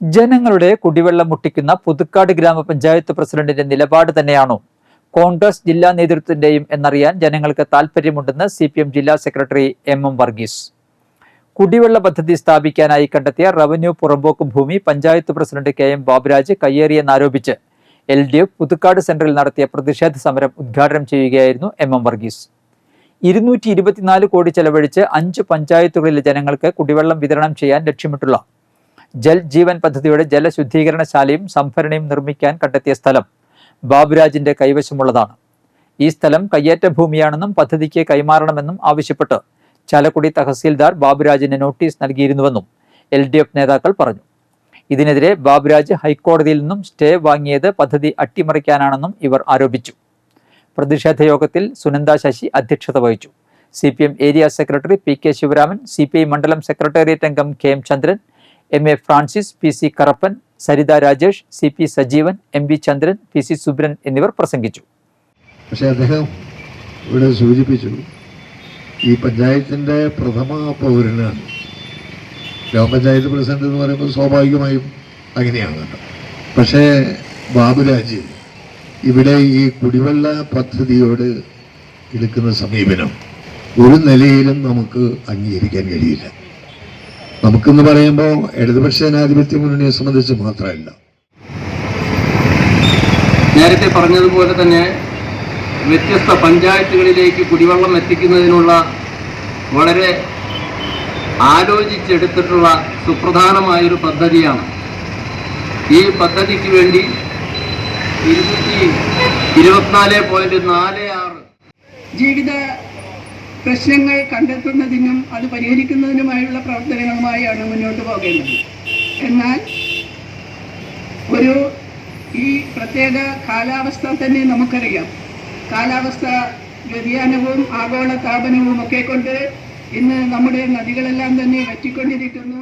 ജനങ്ങളുടെ കുടിവെള്ളം മുട്ടിക്കുന്ന പുതുക്കാട് ഗ്രാമപഞ്ചായത്ത് പ്രസിഡന്റിന്റെ നിലപാട് തന്നെയാണോ? കോൺഗ്രസ് ജില്ലാ നേതൃത്വത്തിന്റെയും എന്നറിയാൻ ജനങ്ങൾക്ക് താല്പര്യമുണ്ടെന്ന് സി പി എം ജില്ലാ സെക്രട്ടറി എം എം വർഗീസ്. കുടിവെള്ള പദ്ധതി സ്ഥാപിക്കാനായി കണ്ടെത്തിയ റവന്യൂ പുറമ്പോക്ക് ഭൂമി panchayat president K M Baburaj കയ്യേറിയെന്നാരോപിച്ച് L D F Puthukkad സെന്ററിൽ നടത്തിയ പ്രതിഷേധ സമരം ഉദ്ഘാടനം ചെയ്യുകയായിരുന്നു എം എം വർഗീസ്. ഇരുന്നൂറ്റി ഇരുപത്തിനാല് കോടി ചെലവഴിച്ച് അഞ്ച് പഞ്ചായത്തുകളിലെ ജനങ്ങൾക്ക് കുടിവെള്ളം വിതരണം ചെയ്യാൻ ലക്ഷ്യമിട്ടുള്ള ജൽ ജീവൻ പദ്ധതിയുടെ ജലശുദ്ധീകരണശാലയും സംഭരണിയും നിർമ്മിക്കാൻ കണ്ടെത്തിയ സ്ഥലം ബാബുരാജിന്റെ കൈവശമുള്ളതാണ്. ഈ സ്ഥലം കയ്യേറ്റ ഭൂമിയാണെന്നും പദ്ധതിക്ക് കൈമാറണമെന്നും ആവശ്യപ്പെട്ട് ചാലക്കുടി തഹസീൽദാർ ബാബുരാജിന് നോട്ടീസ് നൽകിയിരുന്നുവെന്നും എൽ ഡി എഫ് നേതാക്കൾ പറഞ്ഞു. ഇതിനെതിരെ ബാബുരാജ് ഹൈക്കോടതിയിൽ നിന്നും സ്റ്റേ വാങ്ങിയത് പദ്ധതി അട്ടിമറിക്കാനാണെന്നും ഇവർ ആരോപിച്ചു. പ്രതിഷേധ യോഗത്തിൽ സുനന്ദ ശശി അധ്യക്ഷത വഹിച്ചു. C area secretary P K Sivaraman C മണ്ഡലം സെക്രട്ടേറിയറ്റ് അംഗം K M Chandran M A Francis P C Karappan Saritha Rajesh C P Sajeevan M V Chandran P C Subran എന്നിവർ പ്രസംഗിച്ചു. പക്ഷേ അദ്ദേഹം ഇവിടെ സൂചിപ്പിച്ചു ഈ പഞ്ചായത്തിന്റെ പ്രഥമ പൗരനാണ്. ഗ്രാമപഞ്ചായത്ത് പ്രസിഡന്റ് എന്ന് പറയുമ്പോൾ സ്വാഭാവികമായും അങ്ങനെയാണ് പക്ഷേ ബാബുരാജ് ഇവിടെ ഈ കുടിവെള്ള പദ്ധതിയോട് എടുക്കുന്ന സമീപനം ഒരു നിലയിലും നമുക്ക് അംഗീകരിക്കാൻ കഴിയില്ല. നമുക്കെന്ന് പറയുമ്പോൾ ഇടതുപക്ഷ ജനാധിപത്യ മുന്നണിയെ സംബന്ധിച്ച് മാത്രമല്ല. നേരത്തെ പറഞ്ഞതുപോലെ തന്നെ വ്യത്യസ്ത പഞ്ചായത്തുകളിലേക്ക് കുടിവെള്ളം എത്തിക്കുന്നതിനുള്ള വളരെ ആലോചിച്ചെടുത്തിട്ടുള്ള സുപ്രധാനമായൊരു പദ്ധതിയാണ്. ഈ പദ്ധതിക്ക് വേണ്ടി ഇരുന്നൂറ്റി ഇരുപത്തിനാല് പോയിന്റ് നാല് ആറ് ജീവിത പ്രശ്നങ്ങൾ കണ്ടെത്തുന്നതിനും അത് പരിഹരിക്കുന്നതിനുമായുള്ള പ്രവർത്തനങ്ങളുമായാണ് മുന്നോട്ട് പോകേണ്ടത്. എന്നാൽ ഒരു ഈ പ്രത്യേക കാലാവസ്ഥ തന്നെ നമുക്കറിയാം. കാലാവസ്ഥ വ്യതിയാനവും ആഗോള താപനവും ഒക്കെ കൊണ്ട് ഇന്ന് നമ്മുടെ നദികളെല്ലാം തന്നെ വറ്റിക്കൊണ്ടിരിക്കുന്നു